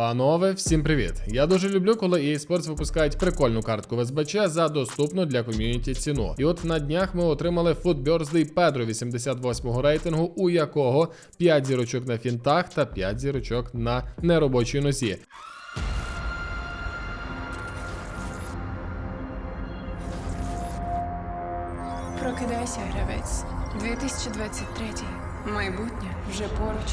Панове, всім привіт! Я дуже люблю, коли EA Sports випускають прикольну картку в СБЧ за доступну для ком'юніті ціну. І от на днях ми отримали Food Birthday Pedro 88 рейтингу, у якого 5 зірочок на фінтах та 5 зірочок на неробочій нозі. Прокидайся, гравець. 2023. Майбутнє вже поруч.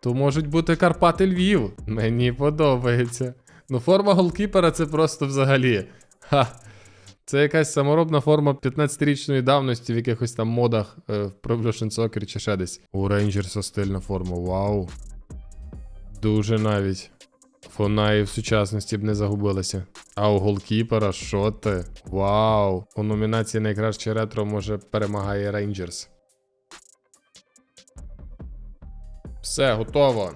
То можуть бути Карпати Львів. Мені подобається. Ну, форма голкіпера це просто взагалі. Ха. Це якась саморобна форма 15-річної давності в якихось там модах е, в Pro Evolution Soccer чи ще десь. У Рейнджерса стильна форма. Вау. Дуже навіть. Вона і в сучасності б не загубилася. А у голкіпера що ти? Вау! У номінації найкраще ретро може перемагає Рейнджерс. Все, готово.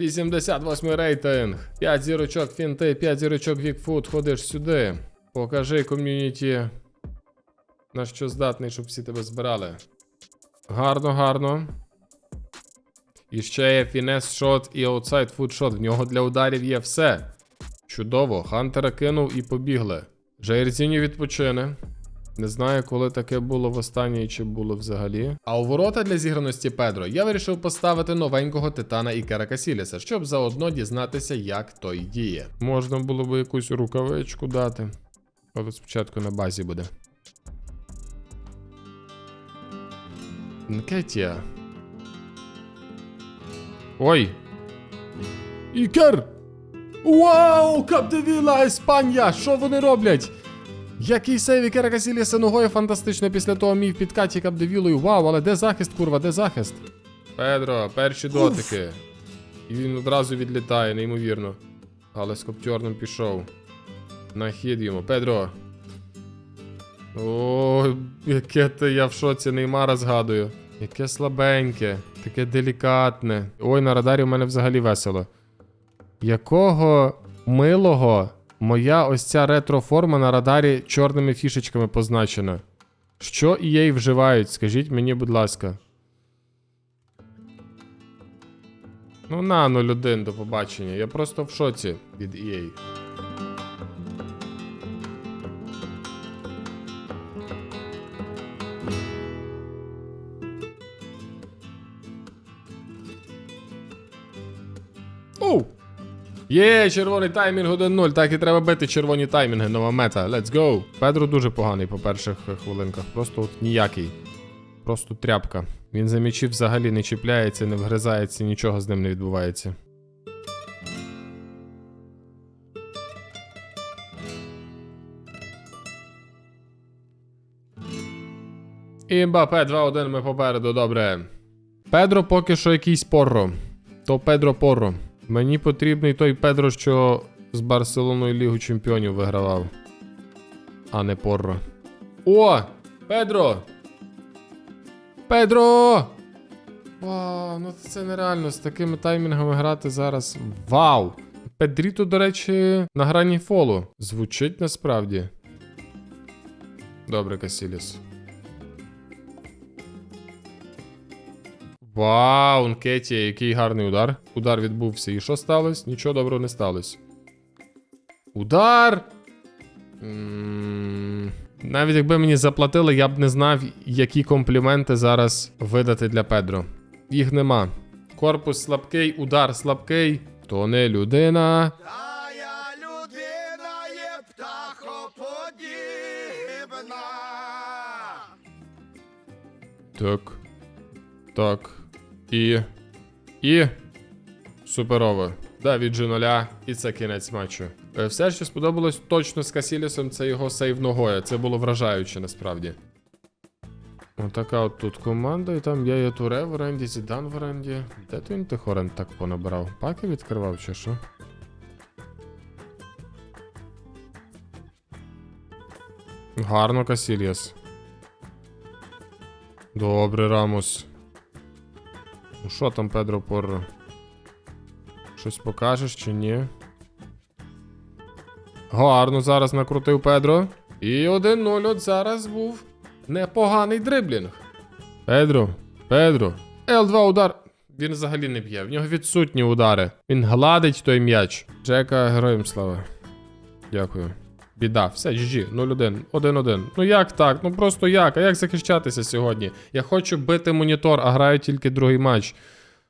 88 рейтинг. 5 зірочок фінти, 5 зірочок вікфуд. Ходиш сюди. Покажи ком'юніті. На що здатний, щоб всі тебе збирали. Гарно, гарно. І ще є фінес шот і аутсайд фуд шот. В нього для ударів є все. Чудово. Хантера кинув і побігли. Жаєрзіні відпочине. Не знаю, коли таке було востаннє і чи було взагалі. А у ворота для зіграності Педро я вирішив поставити новенького Титана Ікера Касіліса, щоб заодно дізнатися, як той діє. Можна було би якусь рукавичку дати. Але спочатку на базі буде. Нкетія. Ой. Ікер! Вау! Капдевіла, Іспанія! Що вони роблять? Який сейв Ікера Касіліса ногою фантастично після того міг підкаті Капдевілою. Вау, але де захист, курва, де захист? Педро, перші дотики. І він одразу відлітає, неймовірно. Але з коптьорним пішов. На хід йому. Педро. Ой, яке ти я в шоці Неймара згадую. Яке слабеньке, таке делікатне. Ой, на радарі в мене взагалі весело. Якого милого моя ось ця ретро-форма на радарі чорними фішечками позначена. Що EA вживають, скажіть мені, будь ласка. Ну на 0-1 до побачення. Я просто в шоці від EA. Є, червоний таймінг 1-0. Так і треба бити червоні таймінги. Нова мета. Let's go. Педро дуже поганий по перших хвилинках. Просто от ніякий. Просто тряпка. Він за м'ячі взагалі не чіпляється, не вгризається, нічого з ним не відбувається. І Мбапе 2-1 ми попереду, добре. Педро поки що якийсь порро. То Педро Порро. Мені потрібний той Педро, що з Барселоною Лігу Чемпіонів вигравав. А не Порро. О! Педро! Педро! Вау, ну це нереально з такими таймінгами грати зараз. Вау! Педріто, до речі, на грані фолу. Звучить насправді. Добре, Касіліс. Вау, Нкеті, який гарний удар. Удар відбувся. І що сталося? Нічого доброго не сталося. Удар! М, Навіть якби мені заплатили, я б не знав, які компліменти зараз видати для Педро. Їх нема. Корпус слабкий, удар слабкий. То не людина. Тая людина є птахоподібна. Так. Так. І. І. Суперово. Да, від G0, і це кінець матчу. Е, Все, що сподобалось точно з Касілісом, це його сейв ногою. Це було вражаюче насправді. Отака от тут команда, і там є Туре в оренді, Зідан в оренді. Де то він тих оренд так понабирав? Паки відкривав чи що? Гарно Касільяс. Добре, Рамос. Ну що там, Педро Порро? Щось покажеш чи ні? Гарно зараз накрутив Педро. І 1-0 от зараз був непоганий дриблінг. Педро, Педро. Л2 удар. Він взагалі не б'є. В нього відсутні удари. Він гладить той м'яч. Джека, героям слава. Дякую. Біда, все, GG, 0-1, 1-1. Ну як так? Ну просто як? А як захищатися сьогодні? Я хочу бити монітор, а граю тільки другий матч.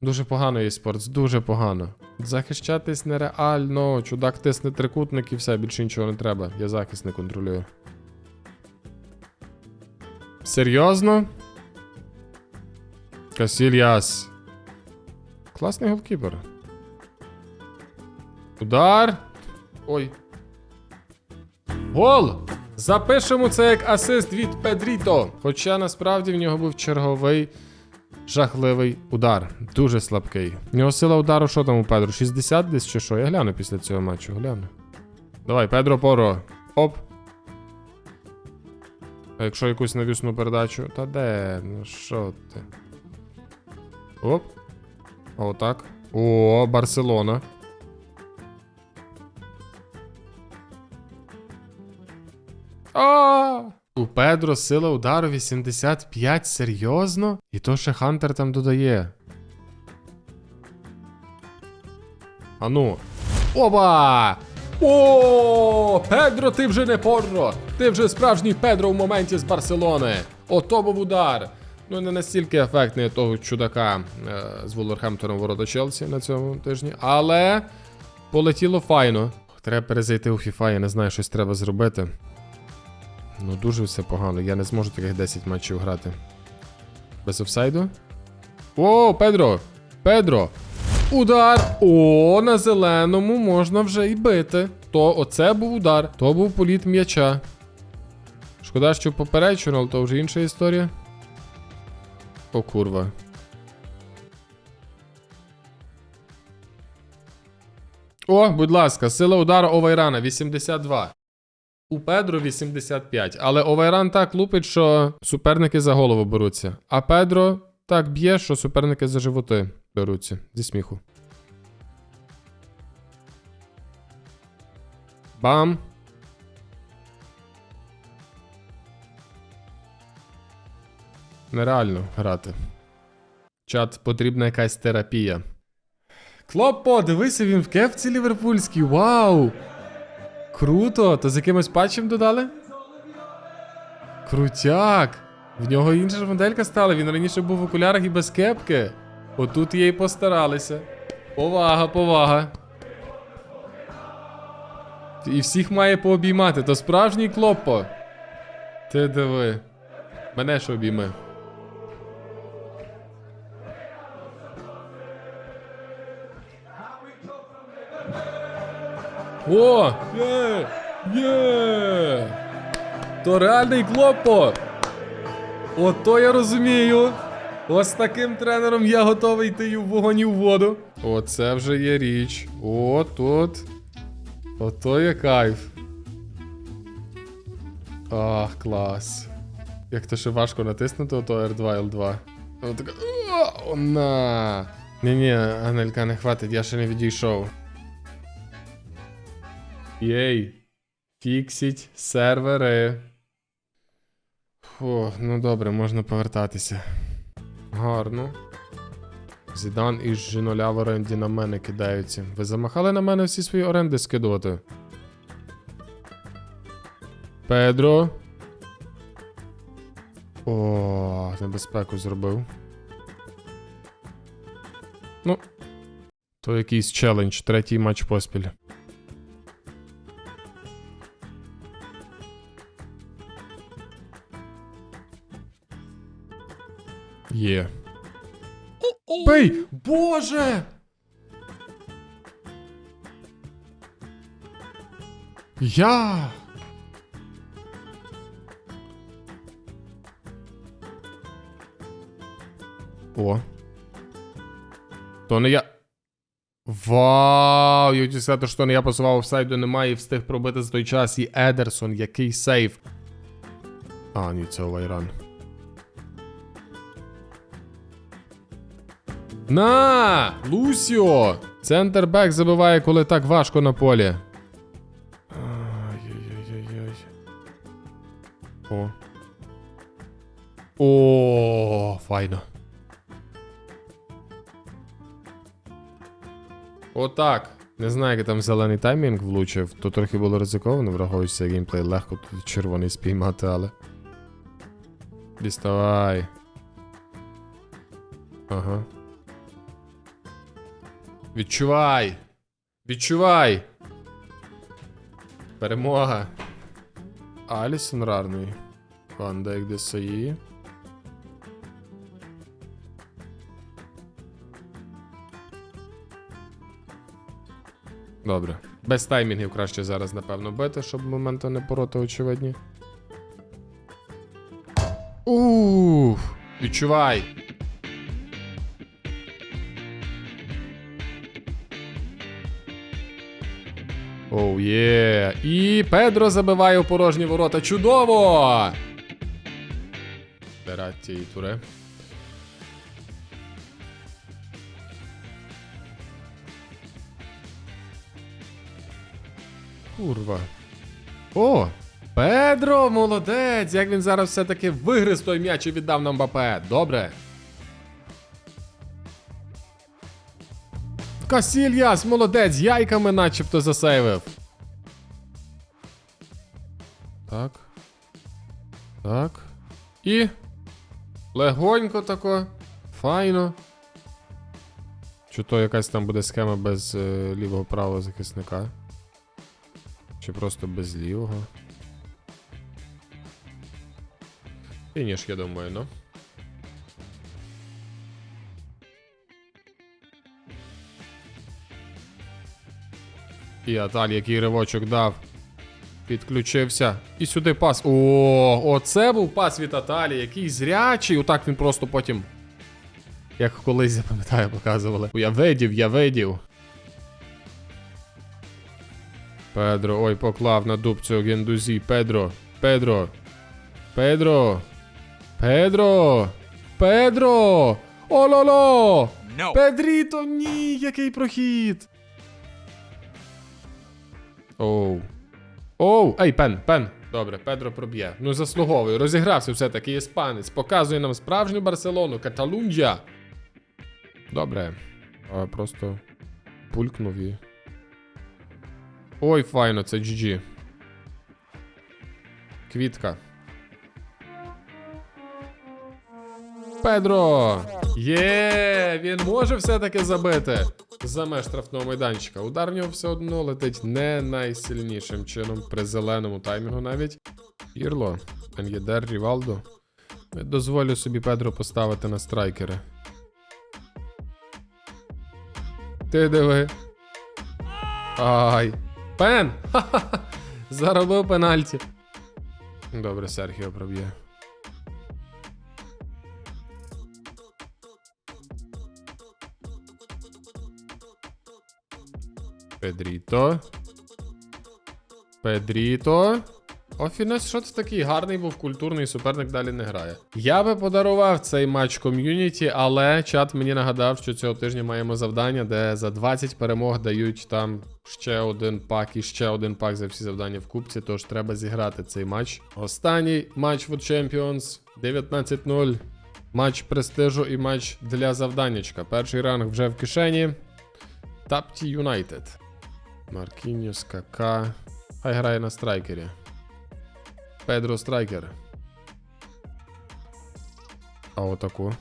Дуже погано є спортс, дуже погано. Захищатись нереально. Чудак тисне трикутник і все, більше нічого не треба. Я захист не контролюю. Серйозно? Касільяс. Класний голкіпер. Удар. Ой. Гол! Запишемо це як асист від Педріто. Хоча насправді в нього був черговий жахливий удар. Дуже слабкий. В нього сила удару, що там у Педро? 60 десь чи що? Я гляну після цього матчу, гляну. Давай, Педро Поро. Оп. А якщо якусь навісну передачу? Та де? Ну що ти? Оп. Отак. О, Барселона. А! У Педро сила удару 85, серйозно? І то ще Хантер там додає. Ану. Оба! О, Педро, ти вже не порро! Ти вже справжній Педро в моменті з Барселони. Ото був удар. Ну, не настільки ефектний того чудака е, з Вулверхемптоном ворота Челсі на цьому тижні, але полетіло файно. Треба перезайти у FIFA, я не знаю, щось треба зробити. Ну, дуже все погано. Я не зможу таких 10 матчів грати. Без офсайду? О, Педро! Педро! Удар! О, на зеленому можна вже і бити. То оце був удар. То був політ м'яча. Шкода, що поперечено, але то вже інша історія. О, курва. О, будь ласка, сила удару Овайрана 82. У Педро 85, але Овайран так лупить, що суперники за голову беруться. А Педро так б'є, що суперники за животи беруться. Зі сміху. Бам. Нереально грати. Чат, потрібна якась терапія. Клопо, дивися, він в кепці ліверпульській. Вау! Круто! То з якимось патчем додали? Крутяк! В нього інша ж моделька стала, він раніше був в окулярах і без кепки. Отут їй постаралися. Повага, повага. І всіх має пообіймати, то справжній клопо. Ти диви. Мене ж обійми. О! Є! Є! То реальний клопо! Ото я розумію. Ось таким тренером я готовий йти в вогонь і в воду. Оце вже є річ. О, тут. Ото є кайф. Ах, клас. Як то ще важко натиснути, ото R2, L2. Воно така. «О, На. Ні-ні, Анелька, не хватить, я ще не відійшов. Єй. Фіксіть сервери. Фу, ну добре, можна повертатися. Гарно. Зідан і жіноля в оренді на мене кидаються. Ви замахали на мене всі свої оренди скидувати. Педро. О, небезпеку зробив. Ну. То якийсь челендж, третій матч поспіль. Є. Бей! Боже! Я. О. То не я. Вау! Сказати, що не я посував офсайду немає і встиг пробити за той час. І Едерсон, який сейф. А, ні, це Вайран. На! Лусіо! Центр бек забиває, коли так важко на полі. Ай-яй-яй-яй. О. О, файно. Отак. Не знаю, який там зелений таймінг влучив, то трохи було ризиковано, враховуючи геймплей. Легко тут червоний спіймати, але. Діставай. Ага. Відчувай! Відчувай! Перемога! Алісон рарний. Ван Дейк Десаї. Добре. Без таймінгів краще зараз, напевно, бити, щоб моменти не пороти очевидні. Уф! Відчувай! Оу є. І Педро забиває у порожні ворота. Чудово! Бератті і Туре. Курва. О! Педро, молодець! Як він зараз все-таки вигриз той м'яч і віддав нам Мбапе. Добре. Касільяс, молодець, яйками начебто засейвив. Так. Так. І. Легонько тако. Файно. Чи то якась там буде схема без е, лівого правого захисника? Чи просто без лівого? Фініш, я думаю, ну. І Аталь, який ривочок дав. Підключився. І сюди пас. О, оце був пас від Аталі, який зрячий. Отак він просто потім. Як колись, я пам'ятаю, показували. Я видів, я видів. Педро, ой, поклав на дубцю гендузі. Педро. Педро. Педро. Педро. Педро. Ололо. No. Педріто, ні, який прохід. Оу. Оу, ей, пен, пен. Добре, Педро проб'є. Ну заслуговує. Розігрався все-таки іспанець. Показує нам справжню Барселону, Каталунджа. Добре. А, просто пулькнув і. Ой, файно, це GG. Квітка. Педро! Є, він може все-таки забити. За меж штрафного майданчика. Удар в нього все одно летить не найсильнішим чином при зеленому таймінгу навіть. Ірло, Ен'єдер, Рівалдо. Дозволю собі Педро поставити на страйкери. Ти диви. Ай. Пен! Ха-ха-ха! Заробив пенальті. Добре, Серхіо проб'є. Педріто. Педріто. Офінес, що це такий гарний був культурний суперник далі не грає. Я би подарував цей матч ком'юніті, але чат мені нагадав, що цього тижня маємо завдання, де за 20 перемог дають там ще один пак і ще один пак за всі завдання в кубці. Тож треба зіграти цей матч. Останній матч Food Champions 19-0. Матч престижу і матч для завданнячка. Перший ранг вже в кишені. Тапті Юнайтед. Маркіньос, Кака. Хай грає на страйкері. Педро страйкер. А отаку.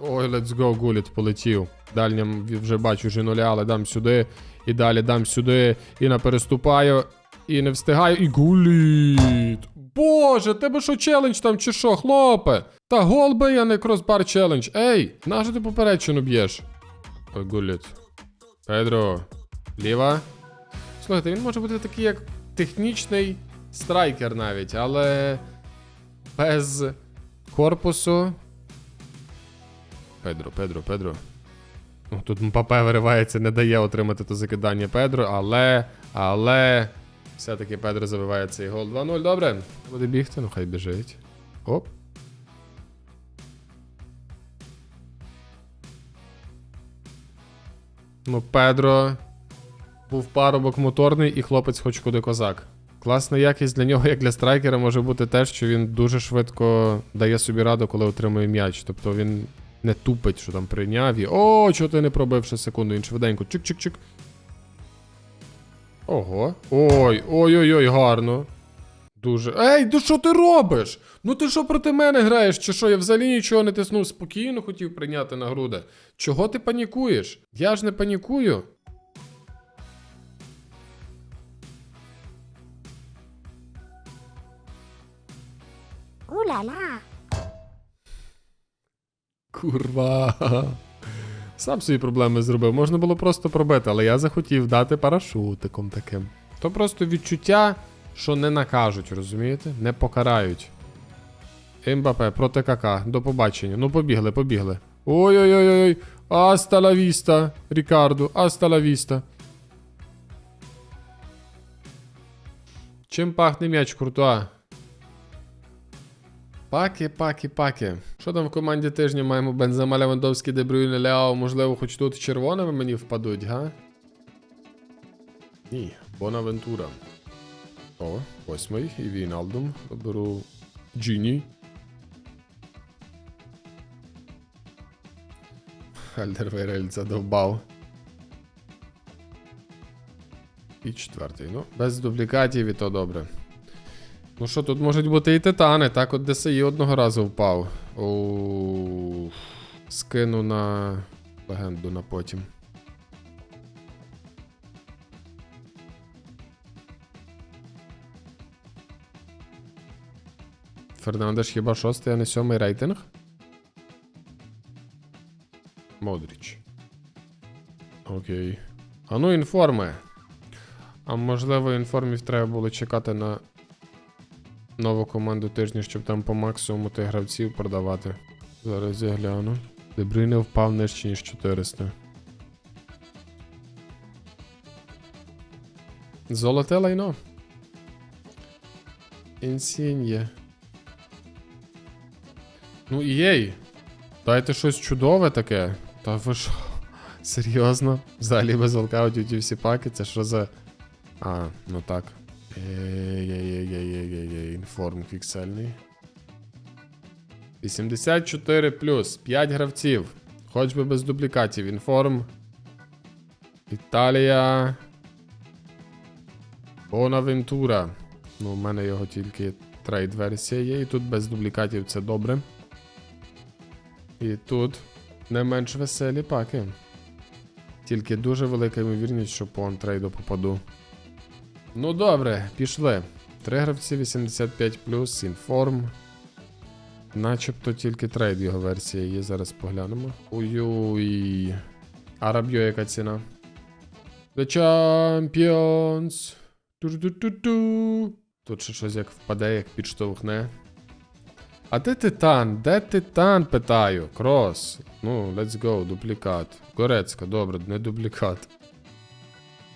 Ой, let's go, Гуліт полетів. Дальнім вже бачу жінуля, але дам сюди. І далі дам сюди. І напереступаю. І не встигаю. І гуліт. Боже, тебе що челендж там чи що, хлопе? Та гол би я не кросбар челендж. Ей, нащо ти попередчину б'єш? Ой, гуліт. Педро. Ліва. Слухайте, він може бути такий як технічний страйкер навіть, але без корпусу. Педро, Педро, Педро. Ну, тут Мпапе виривається, не дає отримати то закидання Педро, але. Але. Все-таки Педро забиває цей гол 2-0. Добре. Буде бігти, ну хай біжить. Оп. Ну, Педро був парубок моторний і хлопець хоч куди козак. Класна якість для нього, як для страйкера, може бути те, що він дуже швидко дає собі раду, коли отримує м'яч. Тобто він не тупить, що там прийняв і. О, чого ти не пробив ще секунду, він швиденько. Чик-чик-чик. Ого. Ой, ой-ой-ой, гарно. Дуже. Ей, ну що ти робиш? Ну ти що проти мене граєш? Чи що? Я взагалі нічого не тиснув, спокійно хотів прийняти на груди. Чого ти панікуєш? Я ж не панікую. Курва. Сам свої проблеми зробив. Можна було просто пробити, але я захотів дати парашутиком таким. То просто відчуття, що не накажуть, розумієте? Не покарають. Мбапе проти КК. До побачення. Ну, побігли, побігли. Ой-ой-ой-ой. Аста ла віста, Рікарду, аста ла віста. Чим пахне м'яч, Куртуа? Паки, паки, паки. Що там в команді тижня маємо Бензема, Левандовський, Дебрюйне, Ляо, можливо, хоч тут червоними мені впадуть, га? Ні, Бонавентура. О, восьмий і Війналдум. Беру Джіні. Альдервейрель задовбав. І четвертий. Ну, без дублікатів і то добре. Ну що, тут можуть бути і титани, так от ДСІ одного разу впав. Скину на легенду на потім. Фернандеш хіба шостий, а не сьомий рейтинг? Модріч. Окей. А ну інформи. А можливо, інформів треба було чекати на нову команду тижня, щоб там по максимуму тих гравців продавати. Зараз я гляну. Дебрюйне впав нижче, ніж 400. Золоте лайно. Інсіньє. Ну єй. Дайте щось чудове таке. Та ви що? Серйозно? Взагалі без ті всі паки, це що за. А, ну так. Ей-ей-ей-ей-ей-ей, інформ піксельний. 84 плюс, 5 гравців. Хоч би без дублікатів. Інформ. Італія. Бонавентура. Ну, у мене його тільки трейд-версія є, і тут без дублікатів це добре. І тут не менш веселі паки. Тільки дуже велика ймовірність, що по антрейду попаду. Ну добре, пішли. Три гравці 85 інформ. Начебто тільки трейд його версія є. Зараз поглянемо. Ой-ой. А Рабьо яка ціна? The Champions. Ту-ту-ту-ту. Тут ще щось як впаде, як підштовхне. А де титан? Де титан? Питаю. Крос. Ну, let's go, дуплікат. Горецька, добре, не дублікат.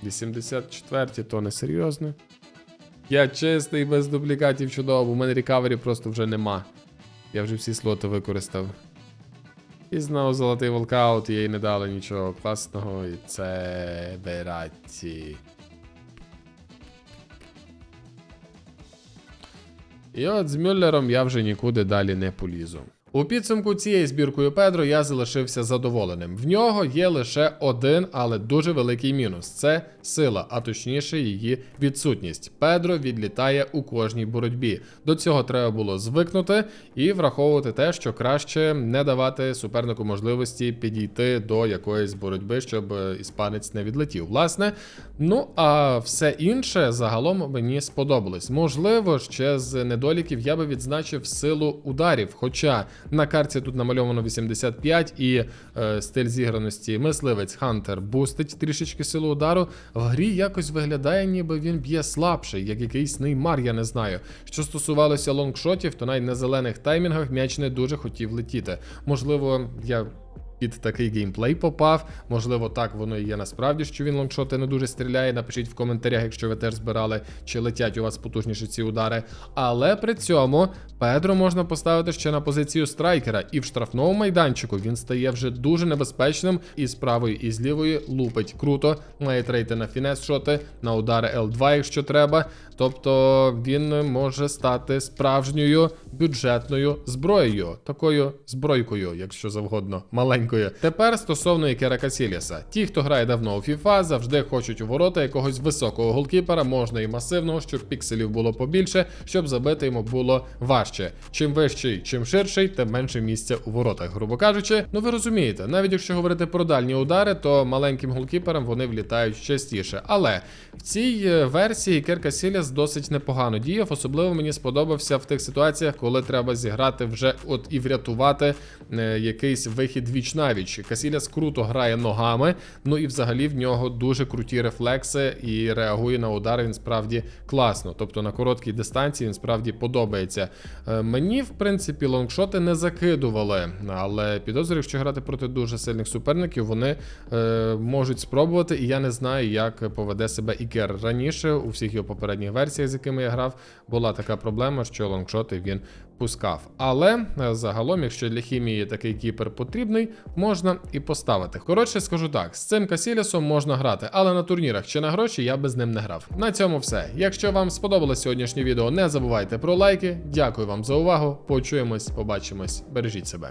84 то не серйозно. Я чистий без дублікатів чудово, у мене рекавері просто вже нема. Я вже всі слоти використав. І знову золотий волкаут, їй не дали нічого класного, і це Бератті. І от з Мюллером я вже нікуди далі не полізу. У підсумку цієї збіркою Педро я залишився задоволеним. В нього є лише один, але дуже великий мінус це сила, а точніше її відсутність. Педро відлітає у кожній боротьбі. До цього треба було звикнути і враховувати те, що краще не давати супернику можливості підійти до якоїсь боротьби, щоб іспанець не відлетів. Власне, ну а все інше загалом мені сподобалось. Можливо, ще з недоліків я би відзначив силу ударів. Хоча На карті тут намальовано 85 і е, стиль зіграності мисливець Хантер бустить трішечки силу удару. В грі якось виглядає, ніби він б'є слабший, як якийсь неймар, я не знаю. Що стосувалося лонгшотів, то навіть на зелених таймінгах м'яч не дуже хотів летіти. Можливо, я під такий геймплей попав. Можливо, так воно і є насправді, що він лонгшоти не дуже стріляє. Напишіть в коментарях, якщо ви теж збирали, чи летять у вас потужніші ці удари. Але при цьому Педро можна поставити ще на позицію страйкера, і в штрафному майданчику він стає вже дуже небезпечним і з правої, і з лівої лупить круто. Має трейти на фінес шоти, на удари L2, якщо треба. Тобто він може стати справжньою бюджетною зброєю, такою збройкою, якщо завгодно, маленькою. Тепер стосовно Ікера Касіліса. Ті, хто грає давно у FIFA, завжди хочуть у ворота якогось високого голкіпера, можна і масивного, щоб пікселів було побільше, щоб забити йому було важче. Чим вищий, чим ширший, тим менше місця у воротах, грубо кажучи. Ну ви розумієте, навіть якщо говорити про дальні удари, то маленьким голкіперам вони влітають частіше. Але в цій е, версії Ікер Касіліс досить непогано діяв. Особливо мені сподобався в тих ситуаціях, коли треба зіграти вже от і врятувати е, якийсь вихід віч навіч. Касіляс круто грає ногами, ну і взагалі в нього дуже круті рефлекси і реагує на удари. Він справді класно. Тобто на короткій дистанції він справді подобається. Е, Мені, в принципі, лонгшоти не закидували, але підозрюю, якщо грати проти дуже сильних суперників, вони е, можуть спробувати, і я не знаю, як поведе себе Ікер раніше у всіх його попередніх версіях, з якими я грав, була така проблема, що лонгшоти він пускав. Але е, загалом, якщо для хімії такий кіпер потрібний, можна і поставити. Коротше, скажу так: з цим Касілісом можна грати, але на турнірах чи на гроші я би з ним не грав. На цьому все. Якщо вам сподобалось сьогоднішнє відео, не забувайте про лайки. Дякую вам за увагу. Почуємось, побачимось. Бережіть себе.